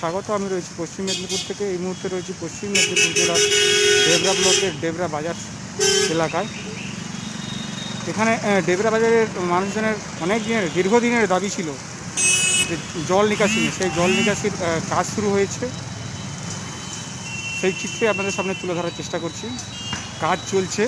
স্বাগত। আমি রয়েছি পশ্চিম মেদিনীপুর থেকে। এই মুহূর্তে রয়েছি পশ্চিম মেদিনীপুর জেলার ডেবরা ব্লকের ডেবরা বাজার এলাকায়। এখানে ডেবরা বাজারের মানুষজনের অনেক দিনের, দীর্ঘদিনের দাবি ছিল যে জল নিকাশি সেই জল নিকাশির কাজ শুরু হয়েছে। সেই চিত্রে আপনাদের সামনে তুলে ধরার চেষ্টা করছি। কাজ চলছে।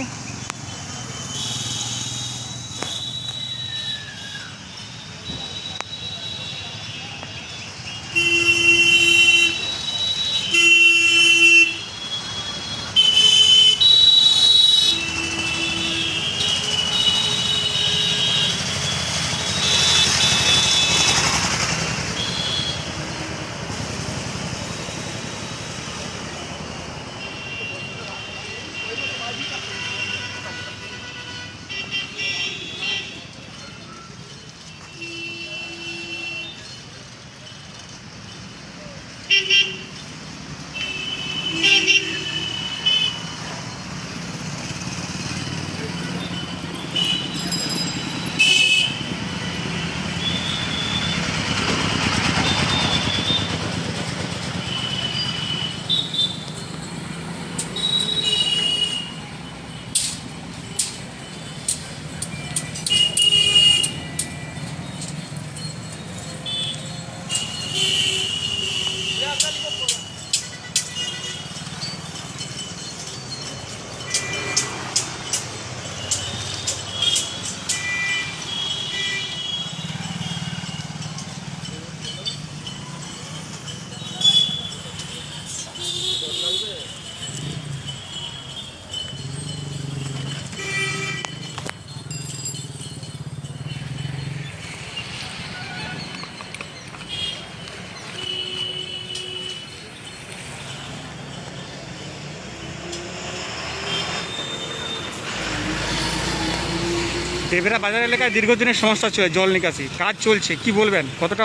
দেবরা বাজার এলাকায় দীর্ঘদিনের সমস্যা ছিল জল নিকাশি। কাজ চলছে কি বলবেন? কতটা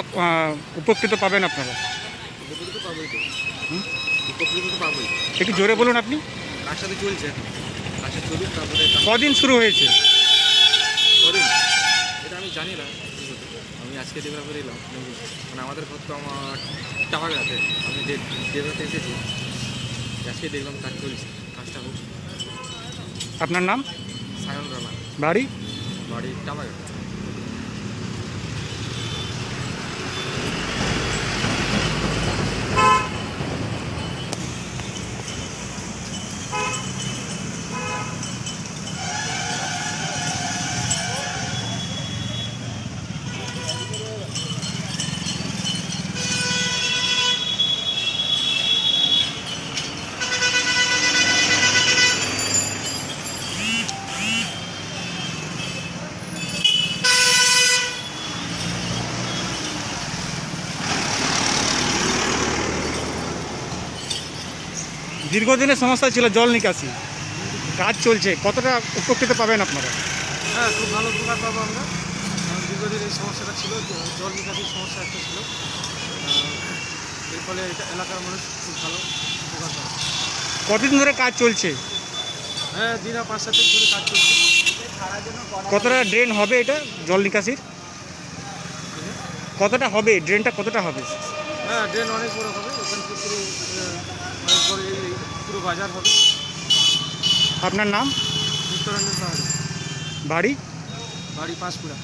উপকৃত পাবেন আপনারা? উপকৃত তো পাবোই তো তো একটু জোরে বলুন আপনি। চলছে কাজটা চলুক তারপরে কদিন শুরু হয়েছে? করিন এটা আমি জানি না আমি আজকে এলাম মানে আমাদের ঘর তো আমার আমি এসেছি আজকে দেখলাম কাজ চলছে কাজটা হোক। আপনার নাম? সায়ন রানা। বাড়ি? বাড়ি টাকাগাতে দীর্ঘদিনের সমস্যা ছিল জল নিকাশি। কাজ চলছে কতটা উপকৃত পাবেন আপনারা? হ্যাঁ খুব ভালো উপকার পাবো আমরা। দীর্ঘদিন এই সমস্যাটা ছিল জল নিকাশির সমস্যা একটা ছিল। এর ফলে এটা এলাকার মানুষ খুব ভালো উপকার পাবে। কতদিন ধরে কাজ চলছে? হ্যাঁ দিনা পাঁচ সাত দিন ধরে কাজ চলছে। কতটা ড্রেন হবে এটা জল নিকাশির? কতটা হবে ড্রেনটা কতটা হবে? হ্যাঁ ড্রেন অনেক বড় হবে। ওখান থেকে পুরো বাজার হবে। আপনার নাম? নিত্যরঞ্জন পাহাড়ি বাড়ি? বাড়ি পাঁশকুড়া।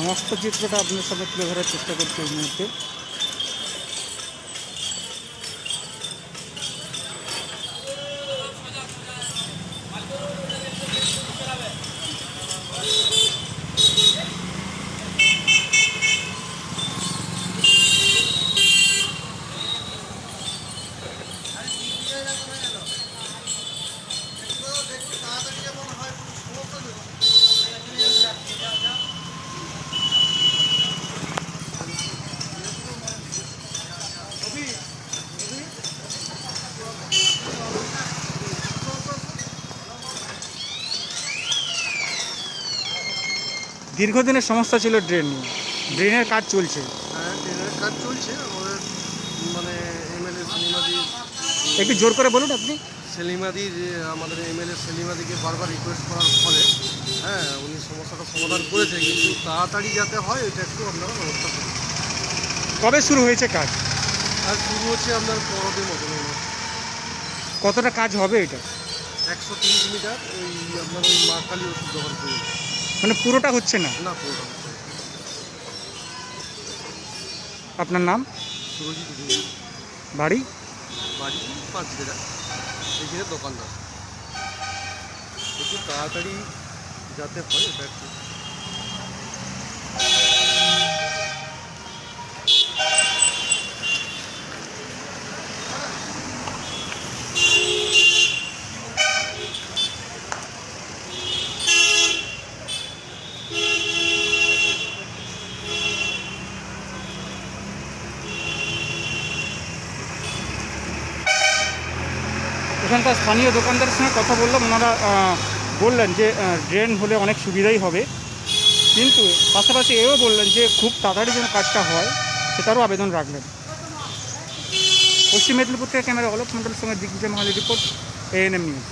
সমস্ত চিত্রটা আপনার সামনে তুলে ধরার চেষ্টা করছি এই মুহূর্তে। দীর্ঘদিনের সমস্যা ছিল ড্রেন নিয়ে। ড্রেনের কাজ চলছে। হ্যাঁ ট্রেনের কাজ চলছে আমাদের মানে এমএলএ সেলিমাদি একটু জোর করে বলুন আপনি। সেলিমাদি আমাদের এমএলএ সেলিমাদিকে বারবার রিকোয়েস্ট করার ফলে হ্যাঁ উনি সমস্যাটা সমাধান করেছে কিন্তু তাড়াতাড়ি যাতে হয় এটা একটু আপনারা ব্যবস্থা করুন কবে শুরু হয়েছে কাজ? আর শুরু হচ্ছে আপনার পরদের মতন কতটা কাজ হবে এটা? একশো তিরিশ মিটার ওই আপনার ওই মা কালী ওষুধ দোকান পর্যন্ত মানে পুরোটা হচ্ছে না? না পুরোটা আপনার নাম? সুরজিৎ বাড়ি? বাড়ি পাঁচ দোকানদার। একটু তাড়াতাড়ি যাতে হয় এটা এখানকার স্থানীয় দোকানদারের সঙ্গে কথা বললাম, ওনারা বললেন যে ড্রেন হলে অনেক সুবিধাই হবে। কিন্তু পাশাপাশি এও বললেন যে, খুব তাড়াতাড়ি যেন কাজটা হয়, সেটারও আবেদন রাখলেন পশ্চিম মেদিনীপুর থেকে ক্যামেরা অলোক মন্ডলের সঙ্গে Digvijay Mahali report ANM news